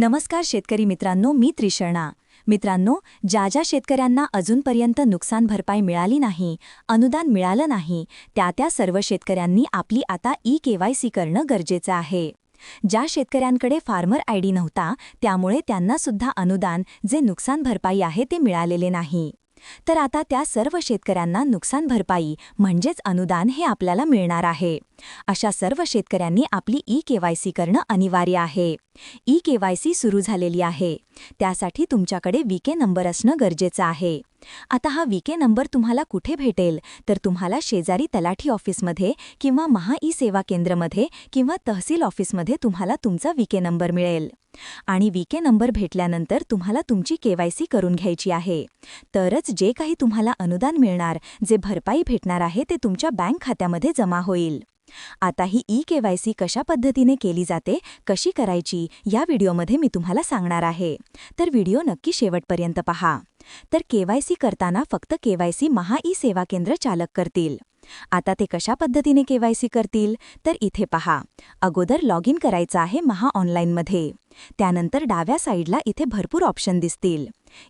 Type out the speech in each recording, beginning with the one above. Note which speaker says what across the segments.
Speaker 1: नमस्कार शेतकरी मित्रांनो मी त्रिशर्णा. मित्रांनो ज्या ज्या शेतकऱ्यांना अजूनपर्यंत नुकसान भरपाई मिळाली नाही अनुदान मिळालं नाही त्या त्या सर्व शेतकऱ्यांनी आपली आता ई केवायसी करणं गरजेचं आहे. ज्या शेतकऱ्यांकडे फार्मर आय डी नव्हता त्यामुळे त्यांना सुद्धा अनुदान जे नुकसान भरपाई आहे ते मिळालेले नाही. तर आता त्या सर्व शेतकऱ्यांना नुकसान भरपाई म्हणजेच अनुदान हे आपल्याला मिळणार आहे. अशा सर्व शेतकऱ्यांनी आपली ई केवायसी करणं अनिवार्य आहे. ई केवायसी सुरू झालेली आहे. त्यासाठी तुमच्याकडे विके नंबर असणं गरजेचं आहे. आता हा वीके नंबर तुम्हाला कुठे भेटेल? तर तुम्हाला शेजारी तलाठी ऑफिसमध्ये किंवा महा ई सेवा केंद्रमध्ये किंवा तहसील ऑफिसमध्ये तुम्हाला तुमचा वीके नंबर मिळेल. आणि वीके नंबर भेटल्यानंतर तुम्हाला तुमची केवायसी करून घ्यायची आहे. तरच जे काही तुम्हाला अनुदान मिळणार जे भरपाई भेटणार आहे ते तुमच्या बँक खात्यामध्ये जमा होईल. आता ही ई केवायसी कशा पद्धतीने केली जाते कशी करायची या व्हिडिओमध्ये मी तुम्हाला सांगणार आहे. तर व्हिडिओ नक्की शेवटपर्यंत पहा. तर केवायसी करताना फक्त केवायसी महा ई सेवा केंद्र चालक करतील. आता ते कशा पद्धतीने केवायसी करतील? तर इथे पहा. अगोदर लॉग इन करायचं आहे महा ऑनलाईनमध्ये. त्यानंतर डाव्या साईडला इथे भरपूर ऑप्शन दिसतील.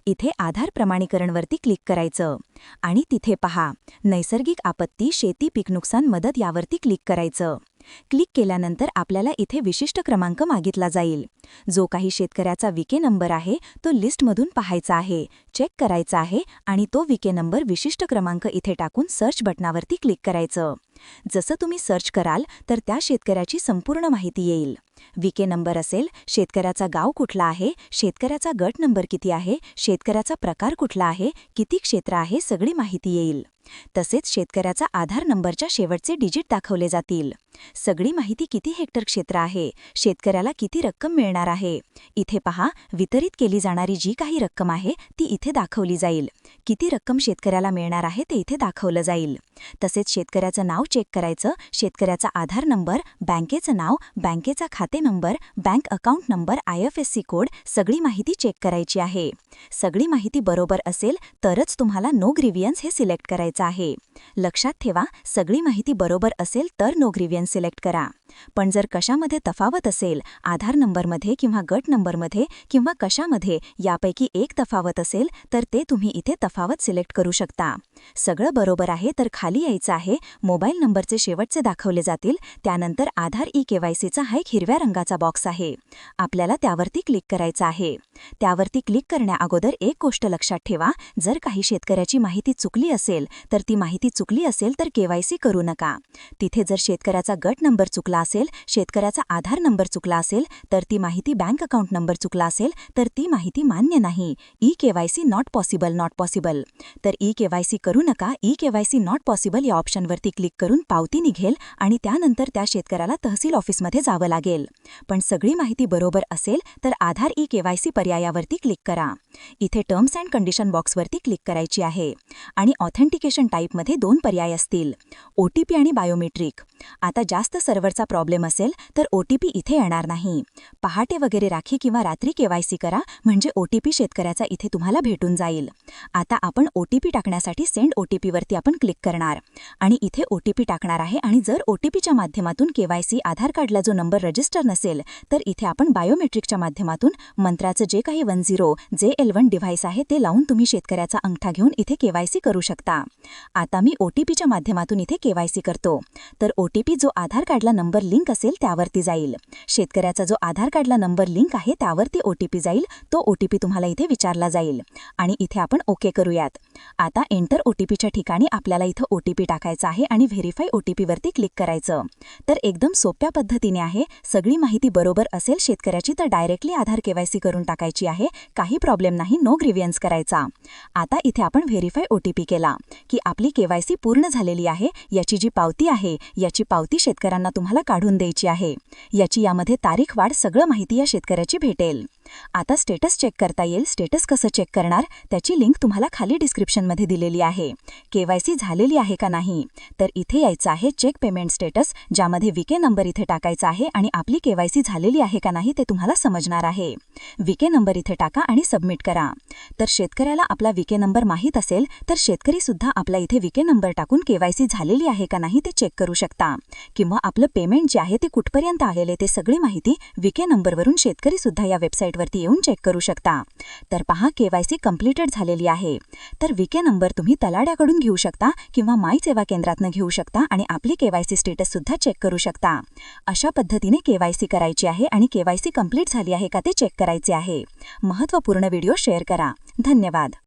Speaker 1: इथे आधार प्रमाणीकरणवरती क्लिक करायचं. आणि तिथे पहा नैसर्गिक आपत्ती शेती पीक नुकसान मदत यावरती क्लिक करायचं. क्लिक केल्यानंतर आपल्याला इथे विशिष्ट क्रमांक मागितला जाईल. जो काही शेतकऱ्याचा विके नंबर आहे तो लिस्टमधून पाहायचा आहे चेक करायचा आहे आणि तो विके नंबर विशिष्ट क्रमांक इथे टाकून सर्च बटनावरती क्लिक करायचं. जसं तुम्ही सर्च कराल तर त्या शेतकऱ्याची संपूर्ण माहिती येईल. विके नंबर असेल शेतकऱ्याचा गाव कुठला आहे शेतकऱ्याचा गट नंबर किती आहे शेतकऱ्याचा प्रकार कुठला आहे किती क्षेत्र आहे सगळी माहिती येईल. तसेच शेतकऱ्याचा आधार नंबरच्या शेवटचे डिजिट दाखवले जातील. सगळी माहिती किती हेक्टर क्षेत्र आहे? शेतकऱ्याला किती रक्कम मिळणार आहे? इथे पहा वितरित केली जाणारी जी काही रक्कम आहे ती इथे दाखवली जाईल. किती रक्कम शेतकऱ्याला मिळणार आहे ते इथे दाखवलं जाईल. तसेच शेतकऱ्याचं नाव चेक करायचं शेतकऱ्याचा आधार नंबर बँकेचं नाव बँकेचा खाते number bank account number I F S C code सगळी माहिती चेक करायची आहे. सगळी माहिती बरोबर असेल तरच तुम्हाला नो ग्रिव्हियन्स हे सिलेक्ट करायचं आहे. लक्षात ठेवा सगळी माहिती बरोबर असेल तर नो ग्रिव्हियन्स सिलेक्ट करा. पण जर कशामध्ये तफावत असेल आधार नंबरमध्ये किंवा गट नंबरमध्ये किंवा कशामध्ये यापैकी एक तफावत असेल तर ते तुम्ही इथे तफावत सिलेक्ट करू शकता. सगळं बरोबर आहे तर खाली यायचं आहे मोबाईल नंबरचे शेवटचे दाखवले जातील त्यानंतर आधार ई केवायसीचा हा एक हिरव्या रंगाचा बॉक्स आहे. आपल्याला त्यावरती क्लिक करायचं आहे. त्यावरती क्लिक करण्याअगोदर एक गोष्ट लक्षात ठेवा जर काही शेतकऱ्याची माहिती चुकली असेल तर ती माहिती चुकली असेल तर केवायसी करू नका. तिथे जर शेतकऱ्याचा गट नंबर चुकला असेल शेतकऱ्याचा आधार नंबर चुकला असेल तर ती माहिती बँक अकाउंट नंबर चुकला असेल तर ती माहिती मान्य नाही. E KYC not possible not possible. तर ई केवायसी करू नका. ई केवायसी नॉट पॉसिबल या ऑप्शनवरती क्लिक करून पावती निघेल आणि त्यानंतर त्या शेतकऱ्याला तहसील ऑफिसमध्ये जावं लागेल. पण सगळी माहिती बरोबर असेल तर आधार ई केवायसी पर्यायावरती क्लिक करा. इथे टर्म्स अँड कंडिशन बॉक्सवरती क्लिक करायची आहे आणि ऑथेंटिकेशन टाईपमध्ये दोन पर्याय असतील. ओटीपी आणि बायोमेट्रिक. आता जास्त सर्व्हरचा प्रॉब्लेम असेल तर ओटीपी इथे येणार नाही. पहाटे वगैरे राखी किंवा रात्री केवायसी करा म्हणजे ओटीपी शेतकऱ्याचा इथे तुम्हाला भेटून जाईल. आता आपण ओटीपी टाकण्यासाठी सेंड ओटीपीवरती आपण क्लिक करणार. आणि इथे ओटीपी टाकणार आहे आणि जर ओटीपीच्या माध्यमातून केवायसी आधार कार्डला जो नंबर रजिस्टर नसेल तर इथे आपण बायोमेट्रिकच्या माध्यमातून मंत्राचं जे काही one zero J L one device आहे ते लावून तुम्ही शेतकऱ्याचा अंगठा घेऊन इथे केवायसी करू शकता. आता मी ओटीपीच्या माध्यमातून इथे केवायसी करतो. तर ओटीपी जो आधार कार्डला नंबर लिंक असेल त्यावरती जाईल. शेतकऱ्याचा जो आधार कार्डला नंबर लिंक आहे त्यावरती ओटीपी जाईल तो ओटीपी तुम्हाला इथे विचारला जाईल. आणि इथे आपण ओके करूयात. आता एंटर ओटीपीच्या ठिकाणी आपल्याला इथं ओटीपी टाकायचा आहे आणि व्हेरीफाय ओटीपीवरती क्लिक करायचं. तर एकदम सोप्या पद्धतीने आहे सगळी माहिती बरोबर असेल शेतकऱ्याची तर डायरेक्टली आधार केवायसी करून टाकायची आहे काही प्रॉब्लेम नाही नो ग्रिव्हियन्स करायचा. आता इथे आपण व्हेरीफाय ओटीपी केला की आपली केवायसी पूर्ण झालेली आहे याची जी पावती आहे याची पावती शेतकऱ्यांना तुम्हाला काढून द्यायची आहे. याची यामध्ये तारीख वाढ सगळं माहिती या शेतकऱ्याची भेटेल. आता स्टेटस चेक करता येईल. स्टेटस कसं चेक करणार? त्याची लिंक तुम्हाला खाली डिस्क्रिप्शनमध्ये दिलेली आहे. केवायसी झालेली आहे का नाही? तर इथे यायचं आहे चेक पेमेंट स्टेटस ज्यामध्ये विके नंबर इथे टाकायचा आहे आणि आपली केवायसी झालेली आहे का नाही ते तुम्हाला समजणार आहे. विके नंबर इथे टाका आणि सबमिट करा. तर शेतकऱ्याला आपला विके नंबर माहीत असेल तर शेतकरी सुद्धा आपला इथे विके नंबर टाकून केवायसी झालेली आहे का नाही ते चेक करू शकता. किंवा आपलं पेमेंट पेमेंट जे आहे ते कुठपर्यंत आलेले ते सगळी माहिती विके नंबरवरून शेतकरी सुद्धा या वेबसाईटवरती येऊन चेक करू शकता. तर पहा केवायसी कम्प्लिटेड झालेली आहे. तर विके नंबर तुम्ही तलाड्याकडून घेऊ शकता किंवा माय सेवा केंद्रातनं घेऊ शकता आणि आपली केवायसी स्टेटस सुद्धा चेक करू शकता. अशा पद्धतीने केवायसी करायची आहे आणि केवायसी कंप्लीट झाली आहे का ते चेक करायचे आहे. महत्त्वपूर्ण व्हिडिओ शेअर करा. धन्यवाद.